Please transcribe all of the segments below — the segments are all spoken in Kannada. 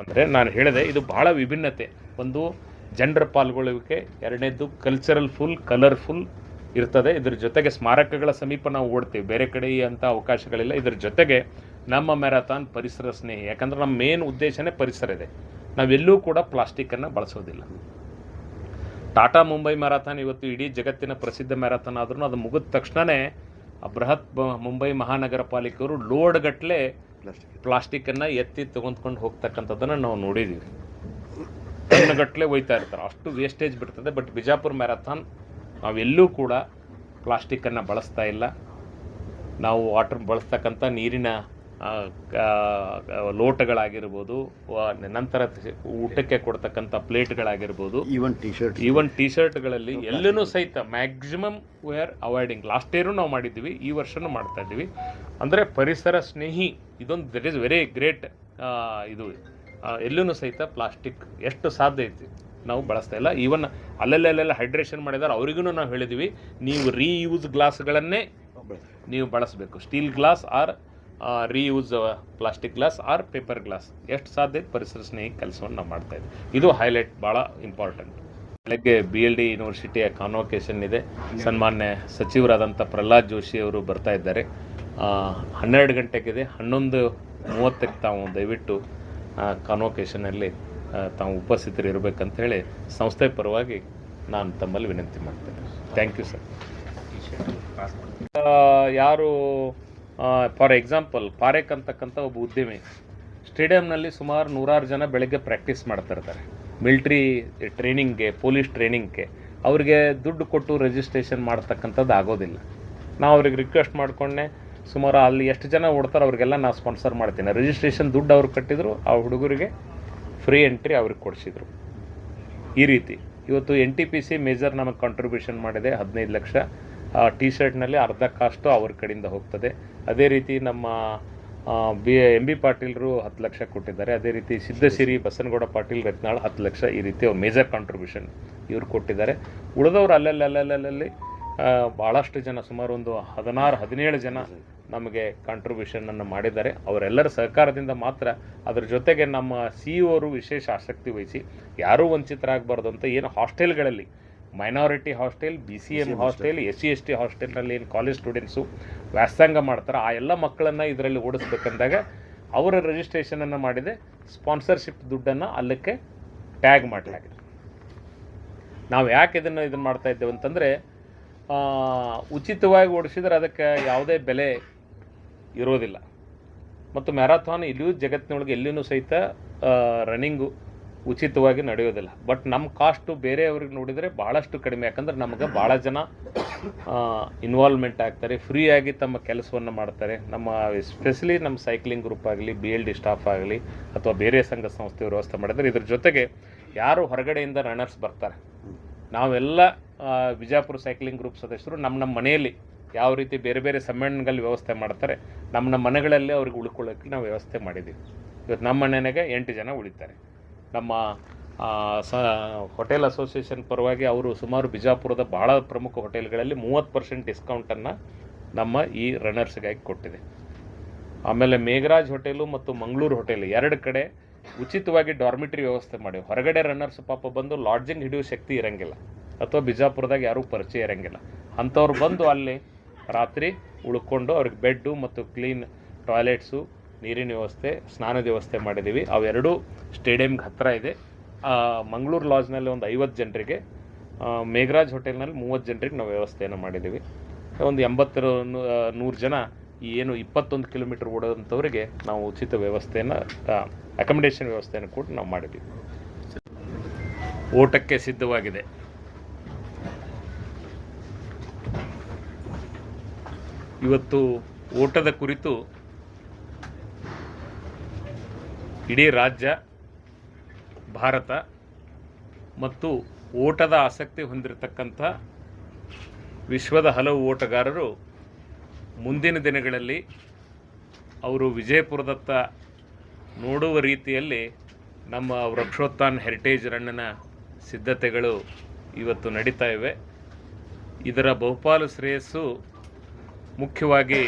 ಅಂದರೆ ನಾನು ಹೇಳಿದೆ, ಇದು ಬಹಳ ವಿಭಿನ್ನತೆ. ಒಂದು ಜನರ ಪಾಲ್ಗೊಳ್ಳುವಿಕೆ ಎರಡನೇದು ಕಲ್ಚರಲ್ ಫುಲ್ ಕಲರ್ಫುಲ್ ಇರ್ತದೆ. ಇದ್ರ ಜೊತೆಗೆ ಸ್ಮಾರಕಗಳ ಸಮೀಪ ನಾವು ಓಡ್ತೀವಿ. ಬೇರೆ ಕಡೆ ಈ ಅಂಥ ಅವಕಾಶಗಳಿಲ್ಲ. ಇದ್ರ ಜೊತೆಗೆ ನಮ್ಮ ಮ್ಯಾರಥಾನ್ ಪರಿಸರ ಸ್ನೇಹಿ, ಯಾಕಂದ್ರೆ ನಮ್ಮ ಮೇನ್ ಉದ್ದೇಶನೇ ಪರಿಸರ ಇದೆ. ನಾವೆಲ್ಲೂ ಕೂಡ ಪ್ಲಾಸ್ಟಿಕ್ಕನ್ನು ಬಳಸೋದಿಲ್ಲ. ಟಾಟಾ ಮುಂಬೈ ಮ್ಯಾರಥಾನ್ ಇವತ್ತು ಇಡೀ ಜಗತ್ತಿನ ಪ್ರಸಿದ್ಧ ಮ್ಯಾರಥಾನ್ ಆದ್ರೂ ಅದು ಮುಗಿದ ತಕ್ಷಣವೇ ಆ ಬೃಹತ್ ಮುಂಬೈ ಮಹಾನಗರ ಪಾಲಿಕೆಯವರು ಲೋಡ್ ಗಟ್ಟಲೆ ಪ್ಲಾಸ್ಟಿಕ್ಕನ್ನು ಎತ್ತಿ ತೊಗೊಂಡ್ಕೊಂಡು ಹೋಗ್ತಕ್ಕಂಥದ್ದನ್ನು ನಾವು ನೋಡಿದ್ದೀವಿ ಟನ್ಗಟ್ಟಲೆ ಒಯ್ತಾ ಇರ್ತಾರೆ. ಅಷ್ಟು ವೇಸ್ಟೇಜ್ ಬಿಡ್ತದೆ. ಬಟ್ ಬಿಜಾಪುರ ಮ್ಯಾರಥಾನ್ ನಾವೆಲ್ಲೂ ಕೂಡ ಪ್ಲಾಸ್ಟಿಕ್ಕನ್ನು ಬಳಸ್ತಾ ಇಲ್ಲ. ನಾವು ವಾಟರ್ ಬಳಸ್ತಕ್ಕಂಥ ನೀರಿನ ಲೋಟಗಳಾಗಿರ್ಬೋದು ನಂತರ ಊಟಕ್ಕೆ ಕೊಡ್ತಕ್ಕಂಥ ಪ್ಲೇಟ್ಗಳಾಗಿರ್ಬೋದು even T shirt even T ಶರ್ಟ್ಗಳಲ್ಲಿ ಎಲ್ಲೂ ಸಹಿತ maximum we're avoiding last year ನಾವು ಮಾಡಿದ್ದೀವಿ ಈ ವರ್ಷನೂ ಮಾಡ್ತಾ ಇದ್ದೀವಿ. ಅಂದರೆ ಪರಿಸರ ಸ್ನೇಹಿ ಇದೊಂದು ದಟ್ ಈಸ್ ವೆರಿ ಗ್ರೇಟ್ ಇದು. ಎಲ್ಲೂ ಸಹಿತ ಪ್ಲಾಸ್ಟಿಕ್ ಎಷ್ಟು ಸಾಧ್ಯ ಐತಿ? ನಾವು ಬಳಸ್ತಾ ಇಲ್ಲ. ಈವನ್ ಅಲ್ಲಲ್ಲೆಲ್ಲ ಹೈಡ್ರೇಷನ್ ಮಾಡಿದಾರೆ ಅವರಿಗೂ ನಾವು ಹೇಳಿದ್ದೀವಿ ನೀವು ರೀಯೂಸ್ ಗ್ಲಾಸ್ಗಳನ್ನೇ ನೀವು ಬಳಸಬೇಕು. Steel glass or reuse plastic glass or paper glass ಎಷ್ಟು ಸಾಧ್ಯ ಪರಿಸರ ಸ್ನೇಹಿ ಕೆಲಸವನ್ನು ನಾವು ಮಾಡ್ತಾ ಇದ್ದೀವಿ ಇದು ಹೈಲೈಟ್ ಭಾಳ ಇಂಪಾರ್ಟೆಂಟ್ ಬೆಳಗ್ಗೆ ಬಿ ಎಲ್ ಡಿ ಯೂನಿವರ್ಸಿಟಿಯ ಕಾನ್ವೊಕೇಶನ್ ಇದೆ. ಸನ್ಮಾನ್ಯ ಸಚಿವರಾದಂಥ ಪ್ರಹ್ಲಾದ್ ಜೋಶಿ ಅವರು ಬರ್ತಾ ಇದ್ದಾರೆ. ಹನ್ನೆರಡು ಗಂಟೆಗಿದೆ. ಹನ್ನೊಂದು ಮೂವತ್ತಕ್ಕೆ ತಾವು ದಯವಿಟ್ಟು ಕಾನ್ವೊಕೇಶನಲ್ಲಿ ತಾವು ಉಪಸ್ಥಿತರು ಇರಬೇಕಂತ ಹೇಳಿ ಸಂಸ್ಥೆ ಪರವಾಗಿ ನಾನು ತಮ್ಮಲ್ಲಿ ವಿನಂತಿ ಮಾಡ್ತೇನೆ. ಥ್ಯಾಂಕ್ ಯು ಸರ್ ಯಾರು ಫಾರ್ ಎಕ್ಸಾಂಪಲ್ ಪಾರೇಕ್ ಅಂತಕ್ಕಂಥ ಒಬ್ಬ ಉದ್ಯಮಿ, ಸ್ಟೇಡಿಯಂನಲ್ಲಿ ಸುಮಾರು ನೂರಾರು ಜನ ಬೆಳಗ್ಗೆ ಪ್ರಾಕ್ಟೀಸ್ ಮಾಡ್ತಾ ಇರ್ತಾರೆ. ಮಿಲ್ಟ್ರಿ ಟ್ರೈನಿಂಗ್ಗೆ ಪೊಲೀಸ್ ಟ್ರೈನಿಂಗ್ಗೆ ಅವರಿಗೆ ದುಡ್ಡು ಕೊಟ್ಟು ರಿಜಿಸ್ಟ್ರೇಷನ್ ಮಾಡ್ತಕ್ಕಂಥದ್ದು ಆಗೋದಿಲ್ಲ. ನಾವು ಅವ್ರಿಗೆ ರಿಕ್ವೆಸ್ಟ್ ಮಾಡಿಕೊಂಡೆ ಸುಮಾರು ಅಲ್ಲಿ ಎಷ್ಟು ಜನ ಓಡ್ತಾರೆ ಅವ್ರಿಗೆಲ್ಲ ನಾನು ಸ್ಪಾನ್ಸರ್ ಮಾಡ್ತೀನಿ. ರಿಜಿಸ್ಟ್ರೇಷನ್ ದುಡ್ಡು ಅವ್ರು ಕಟ್ಟಿದ್ರು, ಆ ಹುಡುಗರಿಗೆ ಫ್ರೀ ಎಂಟ್ರಿ ಅವ್ರಿಗೆ ಕೊಡಿಸಿದ್ರು. ಈ ರೀತಿ. ಇವತ್ತು N T P C major ನಮಗೆ ಕಾಂಟ್ರಿಬ್ಯೂಷನ್ ಮಾಡಿದೆ ಹದಿನೈದು ಲಕ್ಷ. ಟಿ ಶರ್ಟ್ನಲ್ಲಿ ಅರ್ಧ ಕಾಸ್ಟು ಅವ್ರ ಕಡೆಯಿಂದ ಹೋಗ್ತದೆ. ಅದೇ ರೀತಿ ನಮ್ಮ ಬಿ, ಎಂ, ಬಿ ಪಾಟೀಲ್ರು ಹತ್ತು ಲಕ್ಷ ಕೊಟ್ಟಿದ್ದಾರೆ. ಅದೇ ರೀತಿ ಸಿದ್ದಸಿರಿ ಬಸನಗೌಡ ಪಾಟೀಲ್, ರತ್ನಾಳ್ ಹತ್ತು ಲಕ್ಷ ಈ ರೀತಿ ಅವ್ರು ಮೇಜರ್ ಕಾಂಟ್ರಿಬ್ಯೂಷನ್ ಇವ್ರು ಕೊಟ್ಟಿದ್ದಾರೆ. ಉಳಿದವರು ಅಲ್ಲಲ್ಲಿ ಭಾಳಷ್ಟು ಜನ, ಸುಮಾರು ಒಂದು ಹದಿನಾರು, ಹದಿನೇಳು ಜನ ನಮಗೆ ಕಾಂಟ್ರಿಬ್ಯೂಷನನ್ನು ಮಾಡಿದ್ದಾರೆ. ಅವರೆಲ್ಲರ ಸಹಕಾರದಿಂದ ಮಾತ್ರ ಅದ್ರ ಜೊತೆಗೆ ನಮ್ಮ ಸಿ ಅವರು ವಿಶೇಷ ಆಸಕ್ತಿ ವಹಿಸಿ ಯಾರೂ ವಂಚಿತರಾಗಬಾರ್ದು ಅಂತ ಏನು ಹಾಸ್ಟೆಲ್ಗಳಲ್ಲಿ minority hostel B C M hostel S C S T ಹಾಸ್ಟೆಲ್ನಲ್ಲಿ ಏನು ಕಾಲೇಜ್ ಸ್ಟೂಡೆಂಟ್ಸು ವ್ಯಾಸಂಗ ಮಾಡ್ತಾರೆ. ಆ ಎಲ್ಲ ಮಕ್ಕಳನ್ನು ಇದರಲ್ಲಿ ಓಡಿಸ್ಬೇಕಂದಾಗ ಅವರ ರಿಜಿಸ್ಟ್ರೇಷನನ್ನು ಮಾಡಿದೆ. ಸ್ಪಾನ್ಸರ್ಶಿಪ್ ದುಡ್ಡನ್ನು ಅಲ್ಲಕ್ಕೆ ಟ್ಯಾಗ್ ಮಾಡಲಾಗಿದೆ. ನಾವು ಯಾಕೆ ಇದನ್ನು ಇದನ್ನು ಮಾಡ್ತಾ ಇದ್ದೇವೆ ಅಂತಂದರೆ ಉಚಿತವಾಗಿ ಓಡಿಸಿದ್ರೆ ಅದಕ್ಕೆ ಯಾವುದೇ ಬೆಲೆ ಇರೋದಿಲ್ಲ. ಮತ್ತು ಮ್ಯಾರಥಾನ್ ಇಲ್ಲಿಯೂ ಜಗತ್ತಿನೊಳಗೆ ಎಲ್ಲಿಯೂ ಸಹಿತ ರನ್ನಿಂಗು ಉಚಿತವಾಗಿ ನಡೆಯೋದಿಲ್ಲ. ಬಟ್ ನಮ್ಮ ಕಾಸ್ಟು ಬೇರೆಯವ್ರಿಗೆ ನೋಡಿದರೆ ಭಾಳಷ್ಟು ಕಡಿಮೆ. ಯಾಕಂದ್ರೆ ನಮಗೆ ಭಾಳ ಜನ ಇನ್ವಾಲ್ವ್ಮೆಂಟ್ ಆಗ್ತಾರೆ. ಫ್ರೀಯಾಗಿ ತಮ್ಮ ಕೆಲಸವನ್ನು ಮಾಡ್ತಾರೆ. ನಮ್ಮ ಎಸ್ಪೆಷಲಿ ನಮ್ಮ ಸೈಕ್ಲಿಂಗ್ ಗ್ರೂಪ್ ಆಗಲಿ ಬಿ ಎಲ್ ಡಿ ಸ್ಟಾಫ್ ಆಗಲಿ, ಅಥವಾ ಬೇರೆ ಸಂಘ ಸಂಸ್ಥೆಯವರು ವ್ಯವಸ್ಥೆ ಮಾಡಿದರೆ ಇದ್ರ ಜೊತೆಗೆ ಯಾರು ಹೊರಗಡೆಯಿಂದ ರನ್ನರ್ಸ್ ಬರ್ತಾರೆ. ನಾವೆಲ್ಲ ವಿಜಯಪುರ ಸೈಕ್ಲಿಂಗ್ ಗ್ರೂಪ್ ಸದಸ್ಯರು ನಮ್ಮ ನಮ್ಮ ಮನೆಯಲ್ಲಿ ಯಾವ ರೀತಿ ಬೇರೆ ಬೇರೆ ಸಮ್ಮೇಳನಗಳಲ್ಲಿ ವ್ಯವಸ್ಥೆ ಮಾಡ್ತಾರೆ ನಮ್ಮ ನಮ್ಮ ಮನೆಗಳಲ್ಲಿ ಅವ್ರಿಗೆ ಉಳ್ಕೊಳ್ಳೋಕ್ಕೆ ನಾವು ವ್ಯವಸ್ಥೆ ಮಾಡಿದ್ದೀವಿ. ಇವತ್ತು ನಮ್ಮ ಮನೆಗೆ ಎಂಟು ಜನ ಉಳಿತಾರೆ. ನಮ್ಮ ಸ ಹೋಟೆಲ್ ಅಸೋಸಿಯೇಷನ್ ಪರವಾಗಿ ಅವರು ಸುಮಾರು ಬಿಜಾಪುರದ ಭಾಳ ಪ್ರಮುಖ ಹೋಟೆಲ್ಗಳಲ್ಲಿ ಮೂವತ್ತು ಪರ್ಸೆಂಟ್ ಡಿಸ್ಕೌಂಟನ್ನು ನಮ್ಮ ಈ ರನ್ನರ್ಸ್ಗಾಗಿ ಕೊಟ್ಟಿದೆ. ಆಮೇಲೆ ಮೇಘರಾಜ್ ಹೋಟೆಲು ಮತ್ತು ಮಂಗಳೂರು ಹೋಟೆಲ್ ಎರಡು ಕಡೆ ಉಚಿತವಾಗಿ ಡಾರ್ಮಿಟ್ರಿ ವ್ಯವಸ್ಥೆ ಮಾಡಿ ಹೊರಗಡೆ ರನ್ನರ್ಸ್ ಪಾಪ ಬಂದು ಲಾಡ್ಜಿಂಗ್ ಹಿಡಿಯೋ ಶಕ್ತಿ ಇರಂಗಿಲ್ಲ. ಅಥವಾ ಬಿಜಾಪುರದಾಗ ಯಾರೂ ಪರಿಚಯ ಇರಂಗಿಲ್ಲ. ಅಂಥವ್ರು ಬಂದು ಅಲ್ಲಿ ರಾತ್ರಿ ಉಳ್ಕೊಂಡು ಅವ್ರಿಗೆ ಬೆಡ್ಡು ಮತ್ತು ಕ್ಲೀನ್ ಟಾಯ್ಲೆಟ್ಸು ನೀರಿನ ವ್ಯವಸ್ಥೆ ಸ್ನಾನದ ವ್ಯವಸ್ಥೆ ಮಾಡಿದ್ದೀವಿ. ಅವೆರಡೂ ಸ್ಟೇಡಿಯಮ್ಗೆ ಹತ್ತಿರ ಇದೆ. ಮಂಗಳೂರು ಲಾಜ್ನಲ್ಲಿ ಒಂದು ಐವತ್ತು ಜನರಿಗೆ ಮೇಘರಾಜ್ ಹೋಟೆಲ್ನಲ್ಲಿ ಮೂವತ್ತು ಜನರಿಗೆ ನಾವು ವ್ಯವಸ್ಥೆಯನ್ನು ಮಾಡಿದ್ದೀವಿ. ಒಂದು ಎಂಬತ್ತರ ನೂರು ಜನ ಏನು ಇಪ್ಪತ್ತೊಂದು ಕಿಲೋಮೀಟರ್ ಓಡೋದಂಥವ್ರಿಗೆ ನಾವು ಉಚಿತ ವ್ಯವಸ್ಥೆಯನ್ನು ಅಕಮಡೇಷನ್ ವ್ಯವಸ್ಥೆಯನ್ನು ಕೂಡ ನಾವು ಮಾಡಿದ್ದೀವಿ. ಓಟಕ್ಕೆ ಸಿದ್ಧವಾಗಿದೆ. ಇವತ್ತು ಓಟದ ಕುರಿತು ಇಡೀ ರಾಜ್ಯ, ಭಾರತ ಮತ್ತು ಓಟದ ಆಸಕ್ತಿ ಹೊಂದಿರತಕ್ಕಂಥ ವಿಶ್ವದ ಹಲವು ಓಟಗಾರರು ಮುಂದಿನ ದಿನಗಳಲ್ಲಿ ಅವರು ವಿಜಯಪುರದತ್ತ ನೋಡುವ ರೀತಿಯಲ್ಲಿ ನಮ್ಮ ವೃಕ್ಷೋತ್ಥಾನ್ ಹೆರಿಟೇಜ್ ರನ್ನಿನ ಸಿದ್ಧತೆಗಳು ಇವತ್ತು ನಡೀತಾ ಇವೆ. ಇದರ ಬಹುಪಾಲು ಶ್ರೇಯಸ್ಸು ಮುಖ್ಯವಾಗಿ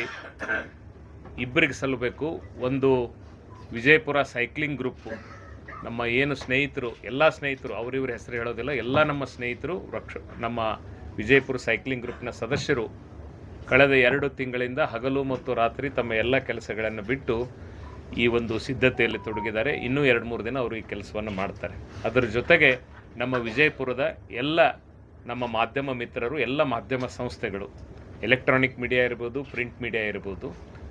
ಇಬ್ಬರಿಗೆ ಸಲ್ಲಬೇಕು. ಒಂದು ವಿಜಯಪುರ ಸೈಕ್ಲಿಂಗ್ ಗ್ರೂಪು ನಮ್ಮ ಏನು ಸ್ನೇಹಿತರು, ಎಲ್ಲ ಸ್ನೇಹಿತರು, ಅವರಿವ್ರ ಹೆಸರು ಹೇಳೋದಿಲ್ಲ, ಎಲ್ಲ ನಮ್ಮ ಸ್ನೇಹಿತರು, ವೃಕ್ಷ, ನಮ್ಮ ವಿಜಯಪುರ ಸೈಕ್ಲಿಂಗ್ ಗ್ರೂಪ್ನ ಸದಸ್ಯರು ಕಳೆದ ಎರಡು ತಿಂಗಳಿಂದ ಹಗಲು ಮತ್ತು ರಾತ್ರಿ ತಮ್ಮ ಎಲ್ಲ ಕೆಲಸಗಳನ್ನು ಬಿಟ್ಟು ಈ ಒಂದು ಸಿದ್ಧತೆಯಲ್ಲಿ ತೊಡಗಿದ್ದಾರೆ. ಇನ್ನೂ ಎರಡು ಮೂರು ದಿನ ಅವರು ಈ ಕೆಲಸವನ್ನು ಮಾಡ್ತಾರೆ. ಅದರ ಜೊತೆಗೆ ನಮ್ಮ ವಿಜಯಪುರದ ಎಲ್ಲ ನಮ್ಮ ಮಾಧ್ಯಮ ಮಿತ್ರರು, ಎಲ್ಲ ಮಾಧ್ಯಮ ಸಂಸ್ಥೆಗಳು ಎಲೆಕ್ಟ್ರಾನಿಕ್ ಮೀಡಿಯಾ ಇರ್ಬೋದು ಪ್ರಿಂಟ್ ಮೀಡಿಯಾ ಇರ್ಬೋದು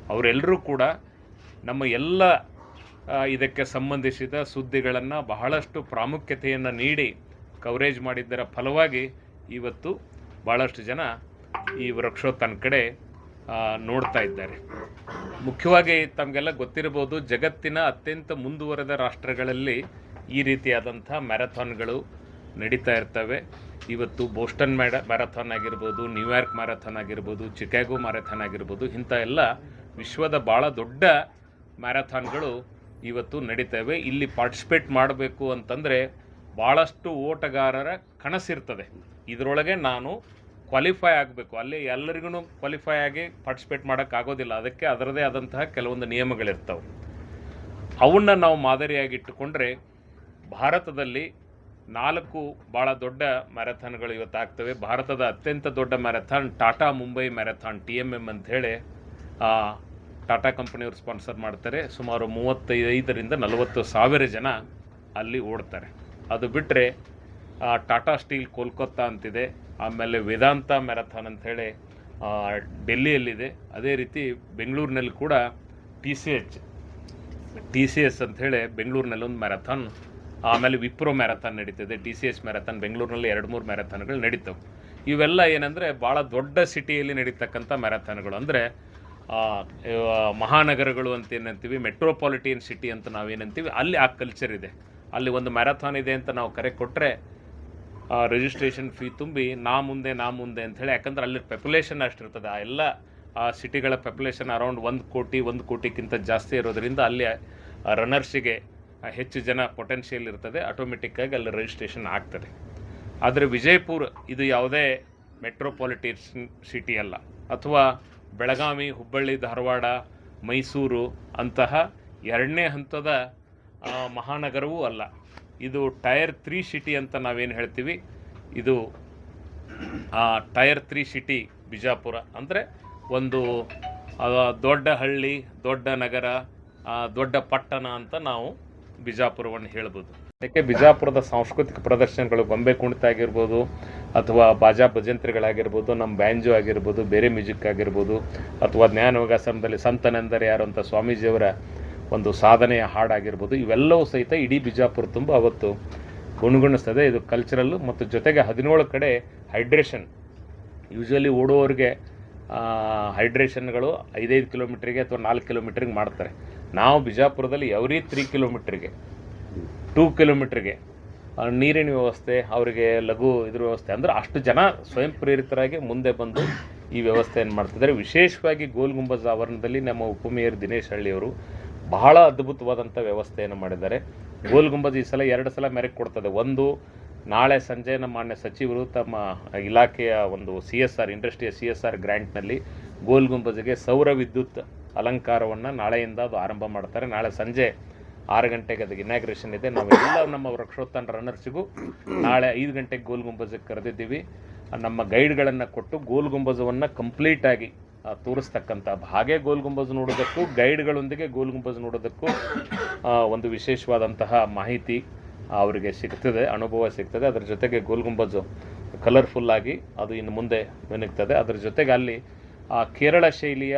ಅವರೆಲ್ಲರೂ ಕೂಡ ನಮ್ಮ ಎಲ್ಲ ಇದಕ್ಕೆ ಸಂಬಂಧಿಸಿದ ಸುದ್ದಿಗಳನ್ನು ಬಹಳಷ್ಟು ಪ್ರಾಮುಖ್ಯತೆಯನ್ನು ನೀಡಿ ಕವರೇಜ್ ಮಾಡಿದ್ದರ ಫಲವಾಗಿ ಇವತ್ತು ಭಾಳಷ್ಟು ಜನ ಈ ವೃಕ್ಷೋತ್ತನ ಕಡೆ ನೋಡ್ತಾ ಇದ್ದಾರೆ. ಮುಖ್ಯವಾಗಿ ತಮಗೆಲ್ಲ ಗೊತ್ತಿರಬಹುದು, ಜಗತ್ತಿನ ಅತ್ಯಂತ ಮುಂದುವರೆದ ರಾಷ್ಟ್ರಗಳಲ್ಲಿ ಈ ರೀತಿಯಾದಂಥ ಮ್ಯಾರಥಾನ್ಗಳು ನಡೀತಾ ಇರ್ತವೆ. ಇವತ್ತು ಬೋಸ್ಟನ್ ಮ್ಯಾಡ, ಮ್ಯಾರಥಾನ್ ಆಗಿರ್ಬೋದು ನ್ಯೂಯಾರ್ಕ್ ಮ್ಯಾರಥಾನ್ ಆಗಿರ್ಬೋದು, ಚಿಕಾಗೋ ಮ್ಯಾರಥಾನ್ ಆಗಿರ್ಬೋದು, ಇಂಥ ಎಲ್ಲ ವಿಶ್ವದ ಭಾಳ ದೊಡ್ಡ ಮ್ಯಾರಥಾನ್ಗಳು ಇವತ್ತು ನಡೀತವೆ. ಇಲ್ಲಿ ಪಾರ್ಟಿಸಿಪೇಟ್ ಮಾಡಬೇಕು ಅಂತಂದರೆ ಭಾಳಷ್ಟು ಓಟಗಾರರ ಕನಸಿರ್ತದೆ. ಇದರೊಳಗೆ ನಾನು ಕ್ವಾಲಿಫೈ ಆಗಬೇಕು. ಅಲ್ಲಿ ಎಲ್ಲರಿಗೂ ಕ್ವಾಲಿಫೈ ಆಗಿ ಪಾರ್ಟಿಸಿಪೇಟ್ ಮಾಡೋಕ್ಕಾಗೋದಿಲ್ಲ ಅದಕ್ಕೆ ಅದರದೇ ಆದಂತಹ ಕೆಲವೊಂದು ನಿಯಮಗಳಿರ್ತವೆ. ಅವನ್ನ ನಾವು ಮಾದರಿಯಾಗಿಟ್ಟುಕೊಂಡ್ರೆ ಭಾರತದಲ್ಲಿ ನಾಲ್ಕು ಭಾಳ ದೊಡ್ಡ ಮ್ಯಾರಥಾನ್ಗಳು ಇವತ್ತು ಆಗ್ತವೆ. ಭಾರತದ ಅತ್ಯಂತ ದೊಡ್ಡ marathon Tata Mumbai marathon, T M M ಅಂಥೇಳಿ ಟಾಟಾ ಕಂಪನಿಯವರು ಸ್ಪಾನ್ಸರ್ ಮಾಡ್ತಾರೆ. ಸುಮಾರು ಮೂವತ್ತೈದರಿಂದ ನಲವತ್ತು ಸಾವಿರ ಜನ ಅಲ್ಲಿ ಓಡ್ತಾರೆ. ಅದು ಬಿಟ್ಟರೆ ಟಾಟಾ ಸ್ಟೀಲ್ ಕೋಲ್ಕತ್ತಾ ಅಂತಿದೆ, ಆಮೇಲೆ ವೇದಾಂತ ಮ್ಯಾರಥಾನ್ ಅಂಥೇಳಿ ಡೆಲ್ಲಿಯಲ್ಲಿದೆ. ಅದೇ ರೀತಿ ಬೆಂಗಳೂರಿನಲ್ಲಿ ಕೂಡ T C H, T C S ಅಂಥೇಳಿ ಬೆಂಗಳೂರಿನಲ್ಲಿ ಒಂದು ಮ್ಯಾರಥಾನ್, ಆಮೇಲೆ ವಿಪ್ರೋ ಮ್ಯಾರಥಾನ್ ನಡೀತದೆ. ಟಿ ಸಿ ಎಸ್ ಮ್ಯಾರಥಾನ್ ಬೆಂಗಳೂರಿನಲ್ಲಿ ಎರಡು ಮೂರು ಮ್ಯಾರಥಾನ್ಗಳು ನಡೀತವೆ. ಇವೆಲ್ಲ ಏನಂದರೆ, ಭಾಳ ದೊಡ್ಡ ಸಿಟಿಯಲ್ಲಿ ನಡೀತಕ್ಕಂಥ ಮ್ಯಾರಥಾನ್ಗಳು. ಅಂದರೆ ಮಹಾನಗರಗಳು ಅಂತ ಏನಂತೀವಿ ಮೆಟ್ರೋಪಾಲಿಟಿಯನ್ ಸಿಟಿ ಅಂತ ನಾವೇನಂತೀವಿ ಅಲ್ಲಿ ಆ ಕಲ್ಚರ್ ಇದೆ. ಅಲ್ಲಿ ಒಂದು ಮ್ಯಾರಥಾನ್ ಇದೆ ಅಂತ ನಾವು ಕರೆ ಕೊಟ್ಟರೆ ರಿಜಿಸ್ಟ್ರೇಷನ್ ಫೀ ತುಂಬಿ, ನಾ ಮುಂದೆ ನಾ ಮುಂದೆ ಅಂಥೇಳಿ ಯಾಕಂದ್ರೆ ಅಲ್ಲಿ ಪಾಪ್ಯುಲೇಷನ್ ಅಷ್ಟಿರ್ತದೆ. ಆ ಎಲ್ಲ, ಆ ಸಿಟಿಗಳ ಪಾಪ್ಯುಲೇಷನ್ ಅರೌಂಡ್ ಒಂದು ಕೋಟಿ, ಒಂದು ಕೋಟಿಗಿಂತ ಜಾಸ್ತಿ ಇರೋದರಿಂದ ಅಲ್ಲಿ ರನ್ನರ್ಸಿಗೆ ಹೆಚ್ಚು ಜನ ಪೊಟೆನ್ಷಿಯಲ್ ಇರ್ತದೆ. ಆಟೋಮೆಟಿಕ್ಕಾಗಿ ಅಲ್ಲಿ ರಿಜಿಸ್ಟ್ರೇಷನ್ ಆಗ್ತದೆ. ಆದರೆ ವಿಜಯಪುರ, ಇದು ಯಾವುದೇ ಮೆಟ್ರೋಪಾಲಿಟಿನ್ ಸಿಟಿ ಅಲ್ಲ. ಅಥವಾ ಬೆಳಗಾವಿ, ಹುಬ್ಬಳ್ಳಿ, ಧಾರವಾಡ, ಮೈಸೂರು ಅಂತಹ ಎರಡನೇ ಹಂತದ ಮಹಾನಗರವೂ ಅಲ್ಲ. ಇದು ಟೈರ್ ತ್ರೀ ಸಿಟಿ ಅಂತ ನಾವೇನು ಹೇಳ್ತೀವಿ? ಇದು ಟೈರ್ ತ್ರೀ ಸಿಟಿ ಬಿಜಾಪುರ. ಅಂದರೆ ಒಂದು ದೊಡ್ಡ ಹಳ್ಳಿ, ದೊಡ್ಡ ನಗರ ದೊಡ್ಡ ಪಟ್ಟಣ ಅಂತ ನಾವು ಬಿಜಾಪುರವನ್ನು ಹೇಳ್ಬೋದು. ಯಾಕೆ ಬಿಜಾಪುರದ ಸಾಂಸ್ಕೃತಿಕ ಪ್ರದರ್ಶನಗಳು ಗೊಂಬೆ ಕುಣಿತ ಆಗಿರ್ಬೋದು ಅಥವಾ ಬಾಜಾ ಭಜಂತ್ರಿಗಳಾಗಿರ್ಬೋದು ನಮ್ಮ ಬ್ಯಾಂಜೋ ಆಗಿರ್ಬೋದು, ಬೇರೆ ಮ್ಯೂಸಿಕ್ ಆಗಿರ್ಬೋದು, ಅಥವಾ ಜ್ಞಾನಯೋಗಾಶ್ರಮದಲ್ಲಿ ಸಂತನೆಂದರೆ ಯಾರು ಅಂತ ಸ್ವಾಮೀಜಿಯವರ ಒಂದು ಸಾಧನೆಯ ಹಾಡಾಗಿರ್ಬೋದು, ಇವೆಲ್ಲವೂ ಸಹಿತ ಇಡೀ ಬಿಜಾಪುರ ತುಂಬ ಅವತ್ತು ಗುಣಗುಣಿಸ್ತದೆ. ಇದು ಕಲ್ಚರಲ್ಲು ಮತ್ತು ಜೊತೆಗೆ ಹದಿನೇಳು ಕಡೆ ಹೈಡ್ರೇಷನ್ ಯೂಶ್ವಲಿ ಓಡುವವರಿಗೆ ಹೈಡ್ರೇಷನ್ಗಳು ಐದೈದು ಕಿಲೋಮೀಟ್ರಿಗೆ ಅಥವಾ ನಾಲ್ಕು ಕಿಲೋಮೀಟ್ರಿಗೆ ಮಾಡ್ತಾರೆ. ನಾವು ಬಿಜಾಪುರದಲ್ಲಿ ಎವ್ರಿ ತ್ರೀ ಕಿಲೋಮೀಟ್ರಿಗೆ ಟೂ ಕಿಲೋಮೀಟ್ರಿಗೆ. ನೀರಿನ ವ್ಯವಸ್ಥೆ, ಅವರಿಗೆ ಲಘು ಇದ್ರ ವ್ಯವಸ್ಥೆ, ಅಂದರೆ ಅಷ್ಟು ಜನ ಸ್ವಯಂ ಪ್ರೇರಿತರಾಗಿ ಮುಂದೆ ಬಂದು ಈ ವ್ಯವಸ್ಥೆಯನ್ನು ಮಾಡ್ತಿದ್ದಾರೆ. ವಿಶೇಷವಾಗಿ ಗೋಲ್ ಗುಂಬಜ್ ಆವರಣದಲ್ಲಿ ನಮ್ಮ ಉಪಮೇಯರ್ ದಿನೇಶ್ ಹಳ್ಳಿಯವರು ಬಹಳ ಅದ್ಭುತವಾದಂಥ ವ್ಯವಸ್ಥೆಯನ್ನು ಮಾಡಿದ್ದಾರೆ. ಗೋಲ್ ಗುಂಬಜ್ ಈ ಸಲ ಎರಡು ಸಲ ಮೆರೆ ಕೊಡ್ತದೆ. ಒಂದು ನಾಳೆ ಸಂಜೆ ನಮ್ಮ ಮಾನ್ಯ ಸಚಿವರು ತಮ್ಮ ಇಲಾಖೆಯ ಒಂದು ಸಿ ಎಸ್ ಆರ್, ಇಂಡಸ್ಟ್ರಿಯ ಸಿ ಎಸ್ ಆರ್ ಗ್ರ್ಯಾಂಟ್ನಲ್ಲಿ ಗೋಲ್ ಗುಂಬಜ್ಗೆ ಸೌರ ವಿದ್ಯುತ್ ಅಲಂಕಾರವನ್ನು ನಾಳೆಯಿಂದ ಅದು ಆರಂಭ ಮಾಡ್ತಾರೆ. ನಾಳೆ ಸಂಜೆ ಆರು ಗಂಟೆಗೆ ಅದಕ್ಕೆ ಇನಾಗ್ರೇಷನ್ ಇದೆ. ನಾವೆಲ್ಲ ನಮ್ಮ ವೃಕ್ಷೋತ್ತನ ರನ್ನರ್ಸಿಗೂ ನಾಳೆ ಐದು ಗಂಟೆಗೆ ಗೋಲ್ ಗುಂಬಜಕ್ಕೆ ಕರೆದಿದ್ದೀವಿ. ನಮ್ಮ ಗೈಡ್ಗಳನ್ನು ಕೊಟ್ಟು ಗೋಲ್ ಗುಂಬಜವನ್ನು ಕಂಪ್ಲೀಟಾಗಿ ತೋರಿಸ್ತಕ್ಕಂಥ ಹಾಗೆ ಗೋಲ್ ಗುಂಬಜ್ ನೋಡೋದಕ್ಕೂ, ಗೈಡ್ಗಳೊಂದಿಗೆ ಗೋಲ್ ಗುಂಬಜ್ ನೋಡೋದಕ್ಕೂ ಒಂದು ವಿಶೇಷವಾದಂತಹ ಮಾಹಿತಿ ಅವರಿಗೆ ಸಿಗ್ತದೆ, ಅನುಭವ ಸಿಗ್ತದೆ. ಅದರ ಜೊತೆಗೆ ಗೋಲ್ ಗುಂಬಜು ಕಲರ್ಫುಲ್ಲಾಗಿ ಅದು ಇನ್ನು ಮುಂದೆ ಮಿನುಗ್ತದೆ. ಅದರ ಜೊತೆಗೆ ಅಲ್ಲಿ ಆ ಕೇರಳ ಶೈಲಿಯ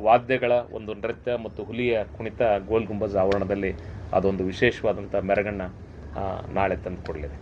ವಾದ್ಯಗಳ ಒಂದು ನೃತ್ಯ ಮತ್ತು ಹುಲಿಯ ಕುಣಿತ ಗೋಲ್ ಗುಂಬಜ್ ಆವರಣದಲ್ಲಿ ಅದೊಂದು ವಿಶೇಷವಾದಂಥ ಮೆರಗನ್ನು ನಾಳೆ ತಂದು ಕೊಡಲಿದೆ